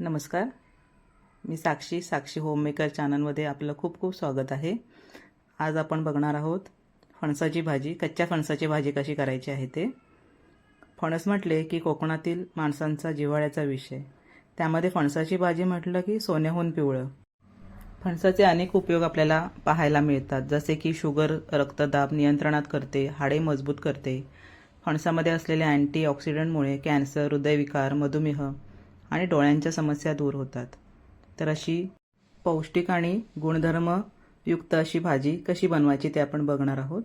नमस्कार. मी साक्षी साक्षी होममेकर चॅनलमध्ये आपलं खूप खूप स्वागत आहे. आज आपण बघणार आहोत फणसाची भाजी कच्च्या फणसाची भाजी कशी करायची आहे ते. फणस म्हटले की कोकणातील माणसांचा जिव्हाळ्याचा विषय. त्यामध्ये फणसाची भाजी म्हटलं की सोन्याहून पिवळं. फणसाचे अनेक उपयोग आपल्याला पाहायला मिळतात जसे की शुगर रक्तदाब नियंत्रणात करते हाडे मजबूत करते. फणसामध्ये असलेल्या अँटीऑक्सिडंटमुळे कॅन्सर हृदयविकार मधुमेह आणि डोळ्यांच्या समस्या दूर होतात. तर अशी पौष्टिक आणि गुणधर्मयुक्त अशी भाजी कशी बनवायची ते आपण बघणार आहोत.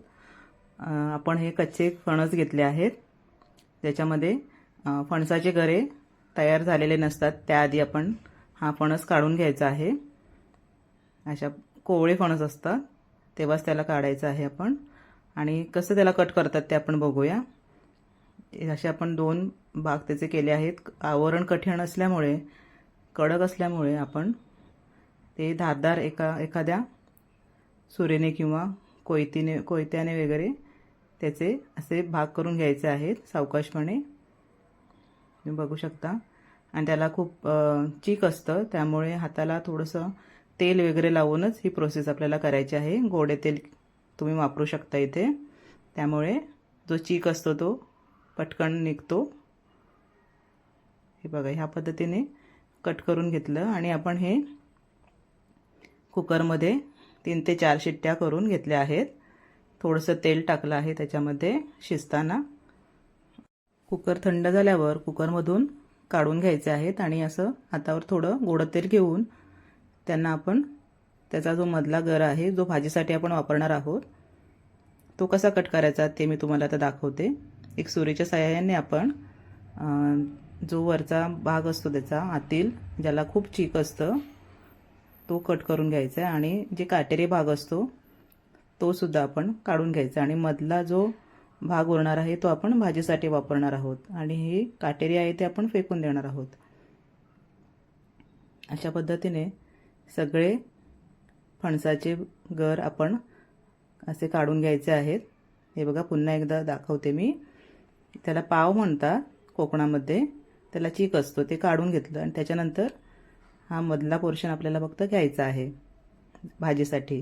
आपण हे कच्चे फणस घेतले आहेत. त्याच्यामध्ये फणसाचे गरे तयार झालेले नसतात. त्याआधी आपण हा फणस काढून घ्यायचा आहे. अशा कोवळे फणस असतात. तेव्हाच त्याला काढायचं आहे आपण. आणि कसं त्याला कट करतात ते आपण बघूया. असे आपण दोन भाग त्याचे केले आहेत. आवरण कठीण असल्यामुळे कडक असल्यामुळे आपण ते धारदार एका एखाद्या सुरेने किंवा कोयतीने कोयत्याने वगैरे त्याचे असे भाग करून घ्यायचे आहेत सावकाशपणे. तुम्ही बघू शकता. आणि त्याला खूप चीक असतं. त्यामुळे हाताला थोडंसं तेल वगैरे लावूनच ही प्रोसेस आपल्याला करायची आहे. गोडे तेल तुम्ही वापरू शकता इथे. त्यामुळे जो चीक असतो तो पटकन निघतो. बघा ह्या पद्धतीने कट करून घेतलं आणि आपण हे कुकरमध्ये तीन ते चार शिट्ट्या करून घेतल्या आहेत. थोडंसं तेल टाकलं आहे त्याच्यामध्ये शिजताना. कुकर थंड झाल्यावर कुकरमधून काढून घ्यायचे आहेत आणि असं हातावर थोडं गोडं तेल घेऊन त्यांना आपण त्याचा जो मधला गर आहे जो भाजीसाठी आपण वापरणार आहोत तो कसा कट करायचा ते मी तुम्हाला आता दाखवते. एक सुरीच्या सहाय्याने आपण जो वरचा भाग असतो त्याचा आतील ज्याला खूप चीक असतं तो कट करून घ्यायचा आहे. आणि जे काटेरी भाग असतो तो सुद्धा आपण काढून घ्यायचा आणि मधला जो भाग उरणार आहे तो आपण भाजीसाठी वापरणार आहोत. आणि हे काटेरी आहे ते आपण फेकून देणार आहोत. अशा पद्धतीने सगळे फणसाचे गर आपण असे काढून घ्यायचे आहेत. हे बघा पुन्हा एकदा दाखवते मी. त्याला पाव म्हणतात कोकणामध्ये. त्याला चीक असतो ते काढून घेतलं आणि त्याच्यानंतर हा मधला पोर्शन आपल्याला फक्त घ्यायचा आहे भाजीसाठी.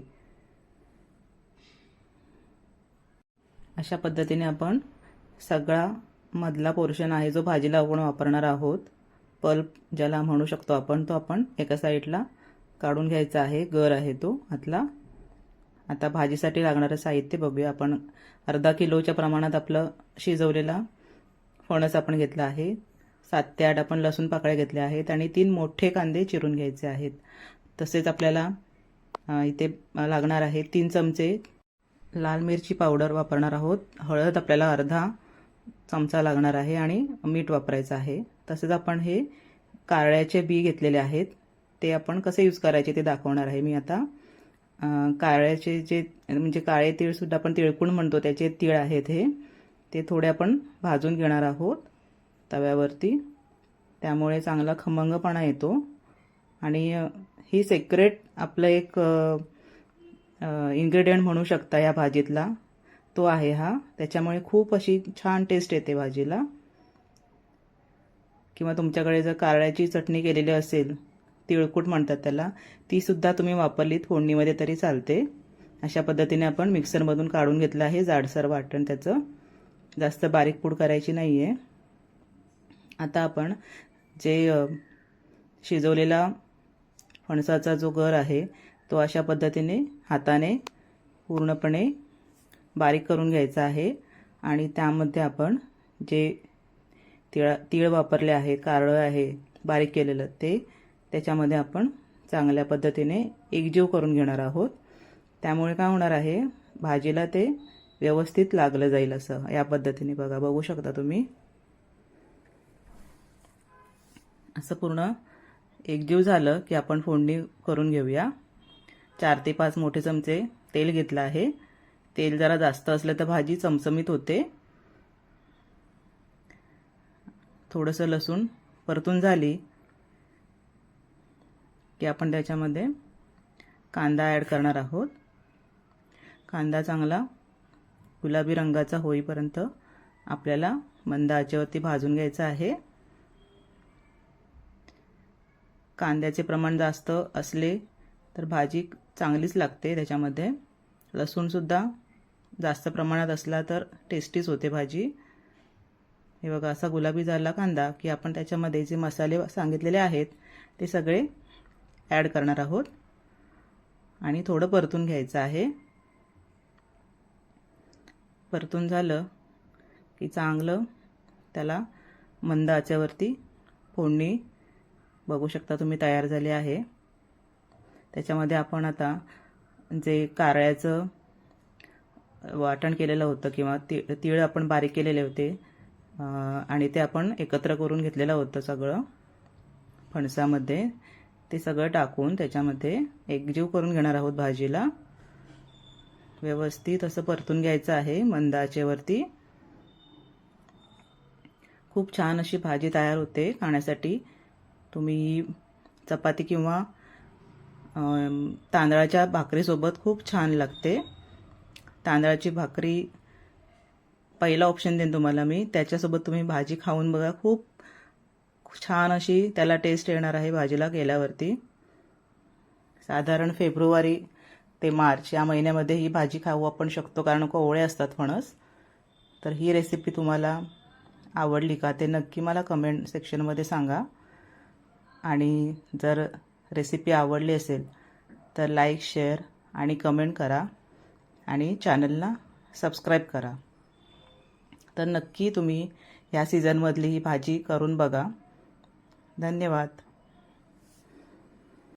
अशा पद्धतीने आपण सगळा मधला पोर्शन आहे जो भाजीला आपण वापरणार आहोत. पल्प ज्याला म्हणू शकतो आपण तो आपण एका साईडला काढून घ्यायचा आहे. गर आहे तो आतला. आता भाजीसाठी लागणारं साहित्य बघूया. आपण अर्धा किलोच्या प्रमाणात आपलं शिजवलेला फणस आपण घेतला आहे. सात ते आठ आपण लसूण पाकळ्या घेतल्या आहेत आणि तीन मोठे कांदे चिरून घ्यायचे आहेत. तसेच आपल्याला इथे लागणार आहे तीन चमचे लाल मिरची पावडर वापरणार आहोत. हळद आपल्याला अर्धा चमचा लागणार आहे आणि मीठ वापरायचं आहे. तसेच आपण हे कारळ्याचे बी घेतलेले आहेत. ते आपण कसे यूज करायचे ते दाखवणार आहे मी आता. काळ्याचे जे म्हणजे काळे तीळसुद्धा आपण तिळकुण म्हणतो त्याचे तीळ आहेत हे. ते थोडे आपण भाजून घेणार आहोत. तव्यावरती. त्यामुळे चांगला खमंगपणा येतो. आणि ही सेक्रेट आपलं एक इन्ग्रेडियंट म्हणू शकता या भाजीतला. तो आहे हा. त्याच्यामुळे खूप अशी छान टेस्ट येते भाजीला. किंवा तुमच्याकडे जर कारळ्याची चटणी केलेली असेल तिळकूट म्हणतात त्याला तीसुद्धा तुम्ही वापरलीत फोडणीमध्ये तरी चालते. अशा पद्धतीने आपण मिक्सरमधून काढून घेतलं आहे. जाडसर वाटण त्याचं. जास्त बारीक पूड करायची नाही आहे आता आपण जे शिजवलेला फणसाचा जो गर आहे तो अशा पद्धतीने हाताने पूर्णपणे बारीक करून घ्यायचा आहे. आणि त्यामध्ये आपण जे तिळा तीळ वापरले आहे कारळं आहे बारीक केलेलं ते त्याच्यामध्ये आपण चांगल्या पद्धतीने एकजीव करून घेणार आहोत. त्यामुळे काय होणार आहे भाजीला ते व्यवस्थित लागलं जाईल असं या पद्धतीने बघा. बघू शकता तुम्ही. असं पूर्ण एकजीव झालं की आपण फोडणी करून घेऊया. चार ते पाच मोठे चमचे तेल घेतलं आहे. तेल जरा जास्त असलं तर भाजी चमचमीत होते. थोडंसं लसूण परतून झाली की आपण त्याच्यामध्ये कांदा ॲड करणार आहोत. कांदा चांगला गुलाबी रंगाचा होईपर्यंत आपल्याला मंद आचेवरती भाजून घ्यायचा आहे. कांद्याचे प्रमाण जास्त असले तर भाजी चांगलीच लागते त्याच्यामध्ये. लसूणसुद्धा जास्त प्रमाणात असला तर टेस्टीच होते भाजी. हे बघा असा गुलाबी झाला कांदा की आपण त्याच्यामध्ये जे मसाले सांगितलेले आहेत ते सगळे ॲड करणार आहोत. आणि थोडं परतून घ्यायचं आहे. परतून झालं की चांगलं त्याला मंद आच्यावरती फोडणी बघू शकता तुम्ही तयार झाली आहे. त्याच्यामध्ये आपण आता जे कारळ्याचं वाटण केलेलं होतं किंवा ति तिळ आपण बारीक केलेले होते आणि ते आपण एकत्र करून घेतलेलं होतं सगळं फणसामध्ये. ते सगळं टाकून त्याच्यामध्ये एकजीव करून घेणार आहोत भाजीला. व्यवस्थित असं परतून घ्यायचं आहे मंद आचेवरती खूप छान अशी भाजी तयार होते खाण्यासाठी. तुम्ही चपाती किंवा तांदळाच्या भाकरीसोबत खूप छान लागते. तांदळाची भाकरी पहिला ऑप्शन देईन तुम्हाला मी. त्याच्यासोबत तुम्ही भाजी खाऊन बघा. खूप छान अशी त्याला टेस्ट येणार आहे भाजीला गेल्यावरती. साधारण फेब्रुवारी ते मार्च या महिन्यामध्ये ही भाजी खाऊ आपण शकतो कारण कोवळे असतात फणस. तर ही रेसिपी तुम्हाला आवडली का ते नक्की मला कमेंट सेक्शनमध्ये सांगा. आणि जर रेसिपी आवडली असेल तर लाईक शेअर आणि कमेंट करा आणि चॅनलला सबस्क्राईब करा. तर नक्की तुम्ही ह्या सीझनमधली ही भाजी करून बघा. धन्यवाद.